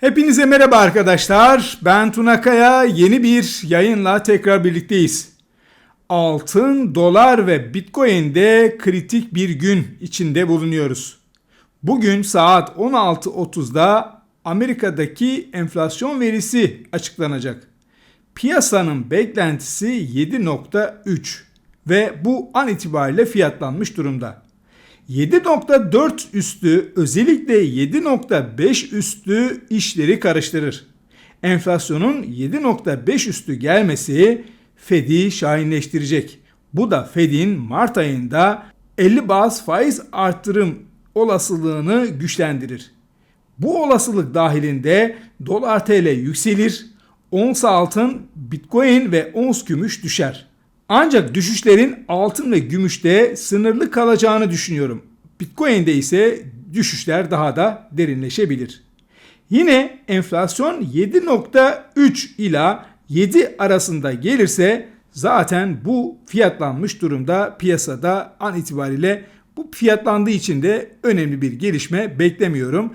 Hepinize merhaba arkadaşlar. Ben Tuna Kaya. Yeni bir yayınla tekrar birlikteyiz. Altın, dolar ve Bitcoin'de kritik bir gün içinde bulunuyoruz. Bugün saat 16.30'da Amerika'daki enflasyon verisi açıklanacak. Piyasanın beklentisi 7.3 ve bu an itibariyle fiyatlanmış durumda. 7.4 üstü özellikle 7.5 üstü işleri karıştırır. Enflasyonun 7.5 üstü gelmesi Fed'i şahinleştirecek. Bu da Fed'in Mart ayında 50 baz faiz arttırım olasılığını güçlendirir. Bu olasılık dahilinde dolar TL yükselir, ons altın, bitcoin ve ons gümüş düşer. Ancak düşüşlerin altın ve gümüşte sınırlı kalacağını düşünüyorum. Bitcoin'de ise düşüşler daha da derinleşebilir. Yine enflasyon 7.3 ila 7 arasında gelirse zaten bu fiyatlanmış durumda piyasada an itibariyle bu fiyatlandığı için de önemli bir gelişme beklemiyorum.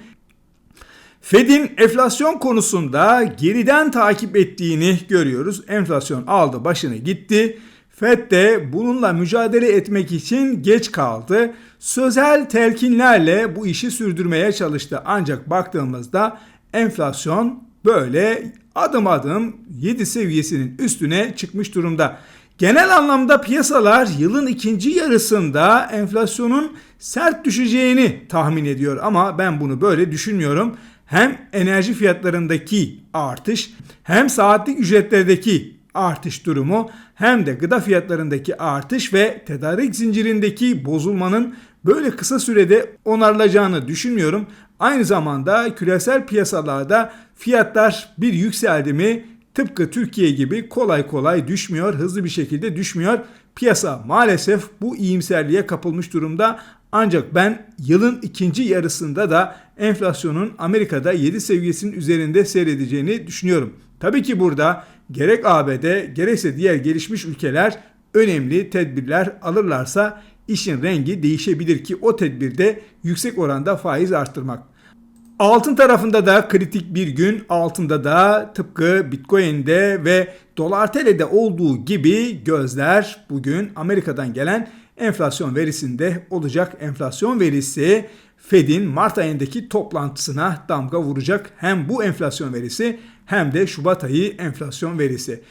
Fed'in enflasyon konusunda geriden takip ettiğini görüyoruz. Enflasyon aldı başını gitti. Fed de bununla mücadele etmek için geç kaldı. Sözel telkinlerle bu işi sürdürmeye çalıştı. Ancak baktığımızda enflasyon böyle adım adım 7 seviyesinin üstüne çıkmış durumda. Genel anlamda piyasalar yılın ikinci yarısında enflasyonun sert düşeceğini tahmin ediyor ama ben bunu böyle düşünmüyorum. Hem enerji fiyatlarındaki artış hem saatlik ücretlerdeki artış durumu hem de gıda fiyatlarındaki artış ve tedarik zincirindeki bozulmanın böyle kısa sürede onarılacağını düşünmüyorum. Aynı zamanda küresel piyasalarda fiyatlar bir yükseldi mi tıpkı Türkiye gibi kolay kolay düşmüyor, hızlı bir şekilde düşmüyor. Piyasa maalesef bu iyimserliğe kapılmış durumda. Ancak ben yılın ikinci yarısında da enflasyonun Amerika'da 7 seviyesinin üzerinde seyredeceğini düşünüyorum. Tabii ki burada gerek ABD gerekse diğer gelişmiş ülkeler önemli tedbirler alırlarsa işin rengi değişebilir ki o tedbirde yüksek oranda faiz arttırmak. Altın tarafında da kritik bir gün altında da tıpkı Bitcoin'de ve dolar TL'de olduğu gibi gözler bugün Amerika'dan gelen enflasyon verisinde olacak. Enflasyon verisi Fed'in Mart ayındaki toplantısına damga vuracak. Hem bu enflasyon verisi hem de Şubat ayı enflasyon verisi.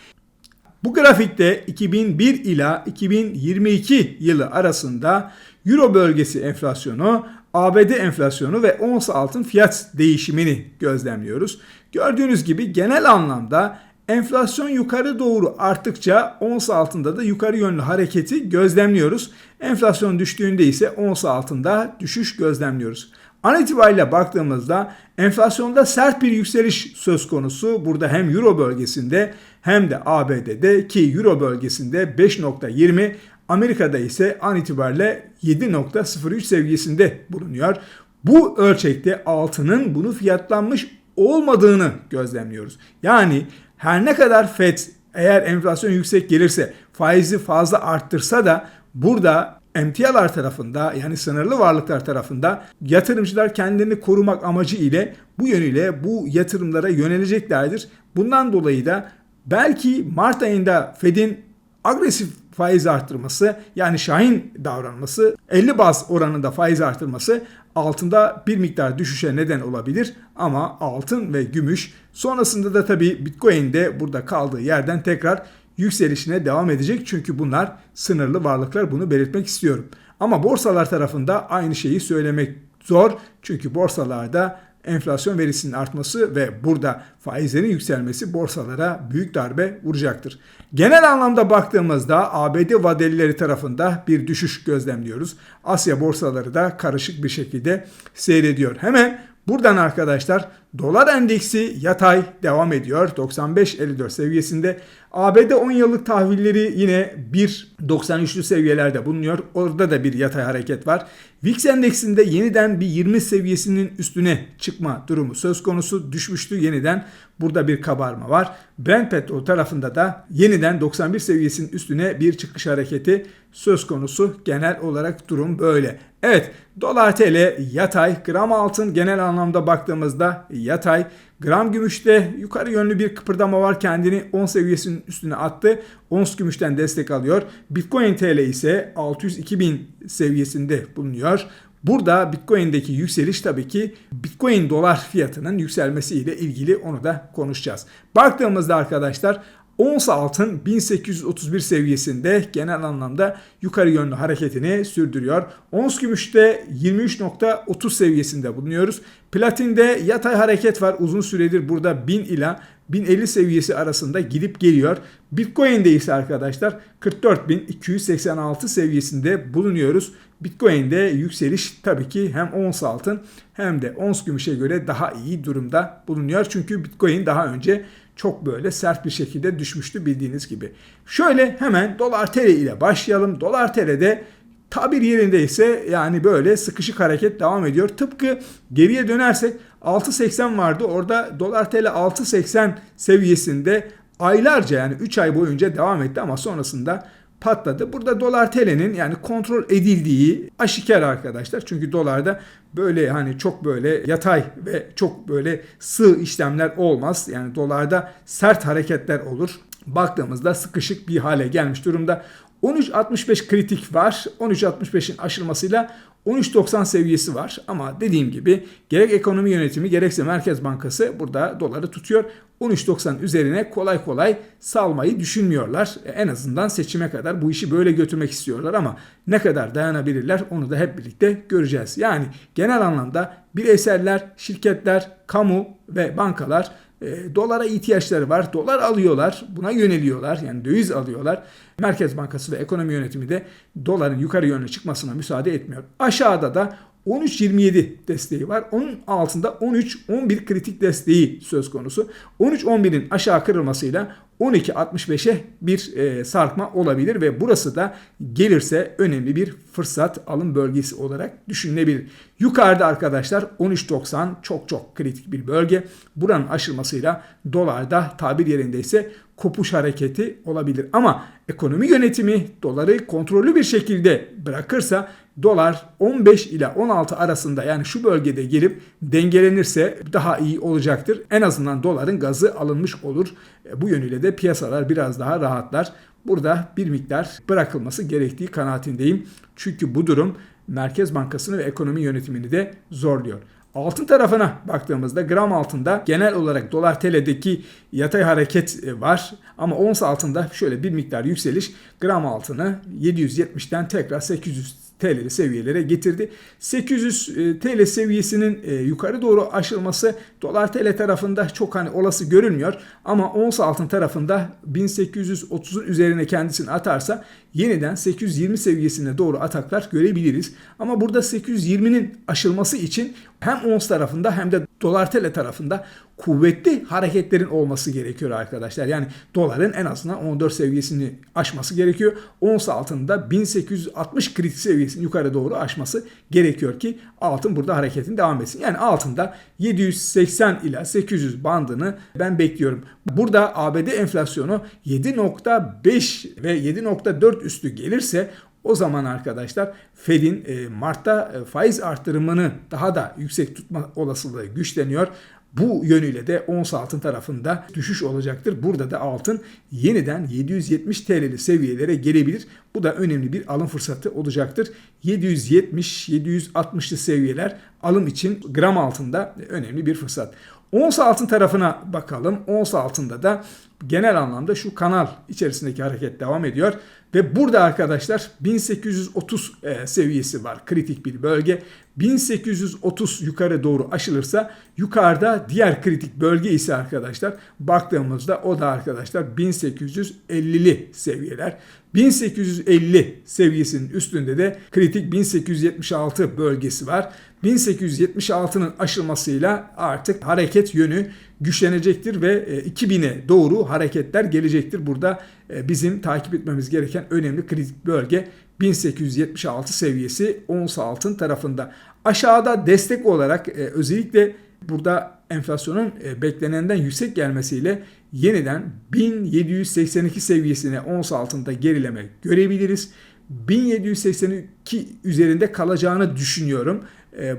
Bu grafikte 2001 ila 2022 yılı arasında Euro bölgesi enflasyonu, ABD enflasyonu ve ons altın fiyat değişimini gözlemliyoruz. Gördüğünüz gibi genel anlamda enflasyon yukarı doğru arttıkça ons altında da yukarı yönlü hareketi gözlemliyoruz. Enflasyon düştüğünde ise ons altında düşüş gözlemliyoruz. An itibariyle baktığımızda enflasyonda sert bir yükseliş söz konusu. Burada hem Euro bölgesinde hem de ABD'de ki Euro bölgesinde 5.20 Amerika'da ise an itibariyle 7.03 seviyesinde bulunuyor. Bu ölçekte altının bunu fiyatlanmış olmadığını gözlemliyoruz. Yani her ne kadar FED eğer enflasyon yüksek gelirse faizi fazla arttırsa da burada emtialar tarafında yani sınırlı varlıklar tarafında yatırımcılar kendini korumak amacı ile bu yönüyle bu yatırımlara yöneleceklerdir. Bundan dolayı da belki Mart ayında Fed'in agresif faiz arttırması yani şahin davranması 50 baz oranında faiz arttırması altında bir miktar düşüşe neden olabilir ama altın ve gümüş sonrasında da tabi Bitcoin de burada kaldığı yerden tekrar yükselişine devam edecek. Çünkü bunlar sınırlı varlıklar bunu belirtmek istiyorum. Ama borsalar tarafında aynı şeyi söylemek zor. Çünkü borsalarda enflasyon verisinin artması ve burada faizlerin yükselmesi borsalara büyük darbe vuracaktır. Genel anlamda baktığımızda ABD vadelileri tarafında bir düşüş gözlemliyoruz. Asya borsaları da karışık bir şekilde seyrediyor. Hemen buradan arkadaşlar dolar endeksi yatay devam ediyor. 95.54 seviyesinde. ABD 10 yıllık tahvilleri yine 1.93'lü seviyelerde bulunuyor. Orada da bir yatay hareket var. VIX endeksinde yeniden bir 20 seviyesinin üstüne çıkma durumu söz konusu düşmüştü. Yeniden burada bir kabarma var. Brent petrol tarafında da yeniden 91 seviyesinin üstüne bir çıkış hareketi söz konusu. Genel olarak durum böyle. Evet dolar tl yatay gram altın genel anlamda baktığımızda yatay. Gram gümüşte yukarı yönlü bir kıpırdama var. Kendini 10 seviyesinin üstüne attı. Ons gümüşten destek alıyor. Bitcoin TL ise 602 bin seviyesinde bulunuyor. Burada Bitcoin'deki yükseliş tabii ki Bitcoin dolar fiyatının yükselmesiyle ilgili onu da konuşacağız. Baktığımızda arkadaşlar Ons altın 1831 seviyesinde genel anlamda yukarı yönlü hareketini sürdürüyor. Ons gümüşte 23.30 seviyesinde bulunuyoruz. Platinde yatay hareket var. Uzun süredir burada 1000 ila 1050 seviyesi arasında gidip geliyor. Bitcoin'de ise arkadaşlar 44.286 seviyesinde bulunuyoruz. Bitcoin'de yükseliş tabii ki hem ons altın hem de ons gümüşe göre daha iyi durumda bulunuyor. Çünkü Bitcoin daha önce çok böyle sert bir şekilde düşmüştü bildiğiniz gibi. Şöyle hemen dolar TL ile başlayalım. Dolar TL'de tabir yerindeyse yani böyle sıkışık hareket devam ediyor. Tıpkı geriye dönersek 6.80 vardı. Orada dolar TL 6.80 seviyesinde aylarca yani 3 ay boyunca devam etti ama sonrasında patladı. Burada dolar TL'nin yani kontrol edildiği aşikar arkadaşlar. Çünkü dolarda böyle hani çok böyle yatay ve çok böyle sığ işlemler olmaz. Yani dolarda sert hareketler olur. Baktığımızda sıkışık bir hale gelmiş durumda. 13.65 kritik var. 13.65'in aşılmasıyla 13.90 seviyesi var ama dediğim gibi gerek ekonomi yönetimi gerekse Merkez Bankası burada doları tutuyor. 13.90 üzerine kolay kolay salmayı düşünmüyorlar. E, en azından seçime kadar bu işi böyle götürmek istiyorlar ama ne kadar dayanabilirler onu da hep birlikte göreceğiz. Yani genel anlamda bireyseller, şirketler, kamu ve bankalar e, dolara ihtiyaçları var. Dolar alıyorlar. Buna yöneliyorlar. Yani döviz alıyorlar. Merkez Bankası ve ekonomi yönetimi de doların yukarı yönlü çıkmasına müsaade etmiyor. Aşağıda da 13.27 desteği var. Onun altında 13.11 kritik desteği söz konusu. 13.11'in aşağı kırılmasıyla 12.65'e bir e, sarkma olabilir ve burası da gelirse önemli bir fırsat alım bölgesi olarak düşünülebilir. Yukarıda arkadaşlar 13.90 çok çok kritik bir bölge. Buranın aşılmasıyla dolarda tabir yerindeyse kopuş hareketi olabilir. Ama ekonomi yönetimi doları kontrollü bir şekilde bırakırsa dolar 15 ile 16 arasında yani şu bölgede gelip dengelenirse daha iyi olacaktır. En azından doların gazı alınmış olur. E, bu yönüyle de piyasalar biraz daha rahatlar. Burada bir miktar bırakılması gerektiği kanaatindeyim. Çünkü bu durum Merkez Bankası'nı ve ekonomi yönetimini de zorluyor. Altın tarafına baktığımızda gram altında genel olarak dolar TL'deki yatay hareket e, var. Ama ons altında şöyle bir miktar yükseliş gram altını 770'ten tekrar 800 TL seviyelere getirdi. 800 e, TL seviyesinin e, yukarı doğru aşılması dolar TL tarafında çok hani olası görünmüyor ama ons altın tarafında 1830'un üzerine kendisini atarsa yeniden 820 seviyesine doğru ataklar görebiliriz. Ama burada 820'nin aşılması için hem ons tarafında hem de dolar TL tarafında kuvvetli hareketlerin olması gerekiyor arkadaşlar. Yani doların en azından 14 seviyesini aşması gerekiyor. Ons altında 1860 kritik seviyesini yukarı doğru aşması gerekiyor ki altın burada hareketin devam etsin. Yani altında 780 ila 800 bandını ben bekliyorum. Burada ABD enflasyonu 7.5 ve 7.4 üstü gelirse o zaman arkadaşlar Fed'in e, Mart'ta e, faiz artırımını daha da yüksek tutma olasılığı güçleniyor. Bu yönüyle de ons altın tarafında düşüş olacaktır. Burada da altın yeniden 770 TL'li seviyelere gelebilir. Bu da önemli bir alım fırsatı olacaktır. 770-760'lı seviyeler alım için gram altında önemli bir fırsat. Ons altın tarafına bakalım. Ons altında da genel anlamda şu kanal içerisindeki hareket devam ediyor. Ve burada arkadaşlar 1830 e, seviyesi var. Kritik bir bölge. 1830 yukarı doğru aşılırsa yukarıda diğer kritik bölge ise arkadaşlar baktığımızda o da arkadaşlar 1850'li seviyeler. 1850 seviyesinin üstünde de kritik 1876 bölgesi var. 1876'nın aşılmasıyla artık hareket yönü güçlenecektir ve 2000'e doğru hareketler gelecektir. Burada e, bizim takip etmemiz gereken önemli kritik bölge 1876 seviyesi ons altın tarafında. Aşağıda destek olarak e, özellikle burada enflasyonun e, beklenenden yüksek gelmesiyle yeniden 1782 seviyesine ons altında gerileme görebiliriz. 1782 üzerinde kalacağını düşünüyorum.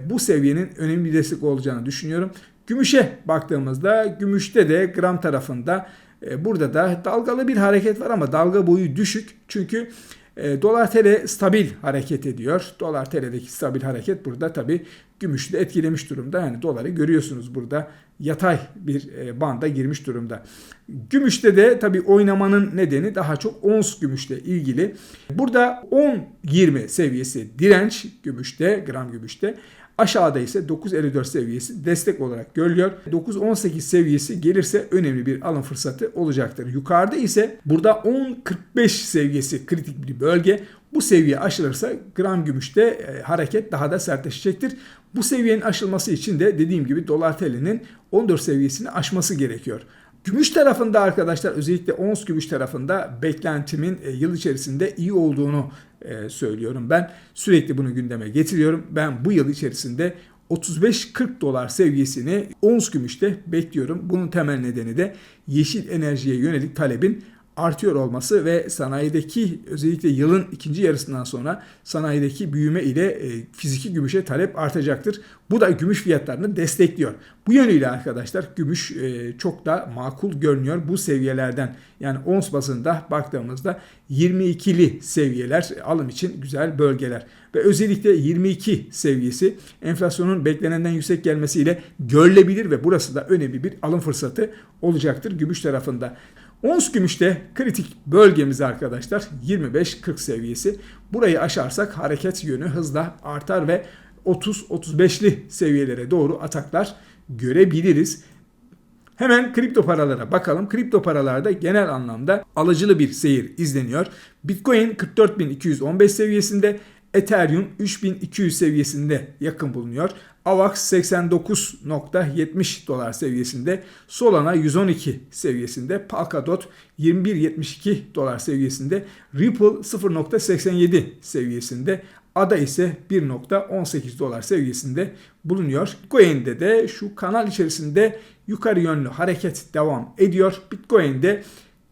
Bu seviyenin önemli bir destek olacağını düşünüyorum. Gümüşe baktığımızda gümüşte de gram tarafında e, burada da dalgalı bir hareket var ama dalga boyu düşük. Çünkü e, dolar TL stabil hareket ediyor. Dolar TL'deki stabil hareket burada tabi gümüşü de etkilemiş durumda. Yani doları görüyorsunuz burada yatay bir e, banda girmiş durumda. Gümüşte de tabi oynamanın nedeni daha çok ons gümüşle ilgili. Burada 10-20 seviyesi direnç gümüşte, gram gümüşte. Aşağıda ise 9.54 seviyesi destek olarak görülüyor. 9.18 seviyesi gelirse önemli bir alım fırsatı olacaktır. Yukarıda ise burada 10.45 seviyesi kritik bir bölge. Bu seviye aşılırsa gram gümüşte e, hareket daha da sertleşecektir. Bu seviyenin aşılması için de dediğim gibi dolar TL'nin 14 seviyesini aşması gerekiyor. Gümüş tarafında arkadaşlar özellikle ons gümüş tarafında beklentimin e, yıl içerisinde iyi olduğunu e, söylüyorum. Ben sürekli bunu gündeme getiriyorum. Ben bu yıl içerisinde 35-40 dolar seviyesini ons gümüşte bekliyorum. Bunun temel nedeni de yeşil enerjiye yönelik talebin artıyor olması ve sanayideki özellikle yılın ikinci yarısından sonra sanayideki büyüme ile e, fiziki gümüşe talep artacaktır. Bu da gümüş fiyatlarını destekliyor. Bu yönüyle arkadaşlar gümüş e, çok da makul görünüyor bu seviyelerden. Yani ons bazında baktığımızda 22'li seviyeler alım için güzel bölgeler. Ve özellikle 22 seviyesi enflasyonun beklenenden yüksek gelmesiyle görülebilir ve burası da önemli bir alım fırsatı olacaktır gümüş tarafında. Ons gümüşte kritik bölgemiz arkadaşlar 25-40 seviyesi. Burayı aşarsak hareket yönü hızla artar ve 30-35'li seviyelere doğru ataklar görebiliriz. Hemen kripto paralara bakalım. Kripto paralarda genel anlamda alıcılı bir seyir izleniyor. Bitcoin 44.215 seviyesinde, Ethereum 3200 seviyesinde yakın bulunuyor. AVAX 89.70 dolar seviyesinde, Solana 112 seviyesinde, Polkadot 21.72 dolar seviyesinde, Ripple 0.87 seviyesinde, ADA ise 1.18 dolar seviyesinde bulunuyor. Bitcoin'de de şu kanal içerisinde yukarı yönlü hareket devam ediyor. Bitcoin'de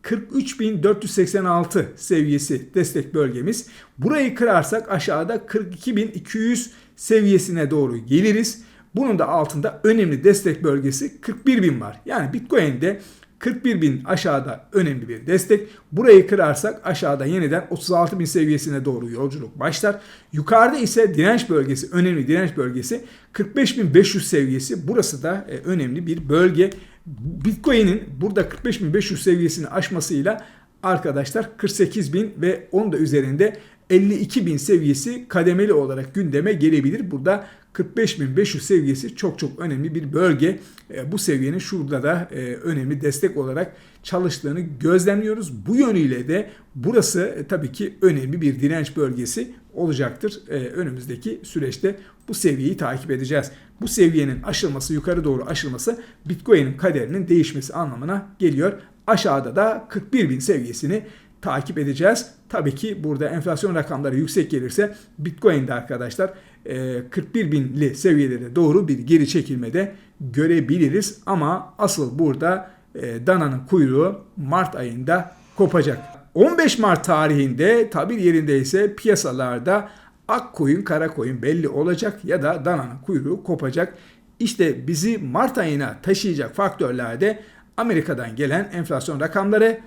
43.486 seviyesi destek bölgemiz. Burayı kırarsak aşağıda 42.200 seviyesine doğru geliriz. Bunun da altında önemli destek bölgesi 41.000 var. Yani Bitcoin'de 41 bin aşağıda önemli bir destek. Burayı kırarsak aşağıda yeniden 36 bin seviyesine doğru yolculuk başlar. Yukarıda ise direnç bölgesi, önemli direnç bölgesi 45.500 seviyesi. Burası da e, önemli bir bölge. Bitcoin'in burada 45.500 seviyesini aşmasıyla arkadaşlar 48.000 ve onun da üzerinde 52.000 seviyesi kademeli olarak gündeme gelebilir. Burada 45.500 seviyesi çok çok önemli bir bölge. E, bu seviyenin şurada da e, önemli destek olarak çalıştığını gözlemliyoruz. Bu yönüyle de burası e, tabii ki önemli bir direnç bölgesi olacaktır. Önümüzdeki süreçte bu seviyeyi takip edeceğiz. Bu seviyenin aşılması, yukarı doğru aşılması Bitcoin'in kaderinin değişmesi anlamına geliyor. Aşağıda da 41.000 seviyesini takip edeceğiz. Tabii ki burada enflasyon rakamları yüksek gelirse Bitcoin'de arkadaşlar 41 e, binli seviyelere doğru bir geri çekilmede görebiliriz. Ama asıl burada e, dananın kuyruğu Mart ayında kopacak. 15 Mart tarihinde tabir yerinde ise piyasalarda ak koyun kara koyun belli olacak ya da dananın kuyruğu kopacak. İşte bizi Mart ayına taşıyacak faktörler de Amerika'dan gelen enflasyon rakamları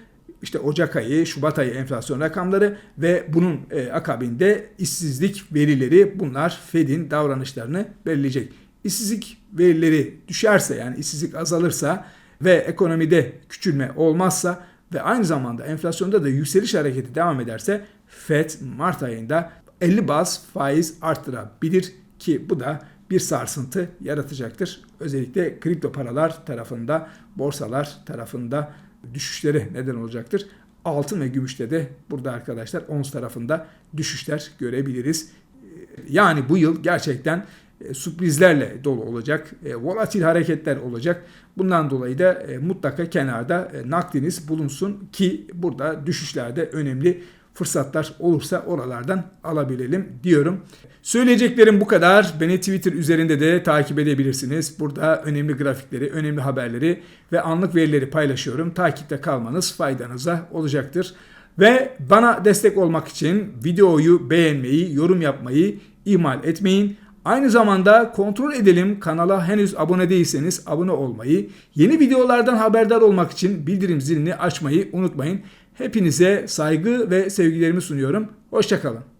işte Ocak ayı, Şubat ayı enflasyon rakamları ve bunun e, akabinde işsizlik verileri bunlar Fed'in davranışlarını belirleyecek. İşsizlik verileri düşerse yani işsizlik azalırsa ve ekonomide küçülme olmazsa ve aynı zamanda enflasyonda da yükseliş hareketi devam ederse Fed Mart ayında 50 baz faiz arttırabilir ki bu da bir sarsıntı yaratacaktır. Özellikle kripto paralar tarafında, borsalar tarafında düşüşlere neden olacaktır. Altın ve gümüşte de burada arkadaşlar ons tarafında düşüşler görebiliriz. Yani bu yıl gerçekten e, sürprizlerle dolu olacak. E, volatil hareketler olacak. Bundan dolayı da e, mutlaka kenarda nakdiniz bulunsun ki burada düşüşlerde önemli fırsatlar olursa oralardan alabilelim diyorum. Söyleyeceklerim bu kadar. Beni Twitter üzerinde de takip edebilirsiniz. Burada önemli grafikleri, önemli haberleri ve anlık verileri paylaşıyorum. Takipte kalmanız faydanıza olacaktır. Ve bana destek olmak için videoyu beğenmeyi, yorum yapmayı ihmal etmeyin. Aynı zamanda kontrol edelim kanala henüz abone değilseniz abone olmayı, yeni videolardan haberdar olmak için bildirim zilini açmayı unutmayın. Hepinize saygı ve sevgilerimi sunuyorum. Hoşçakalın.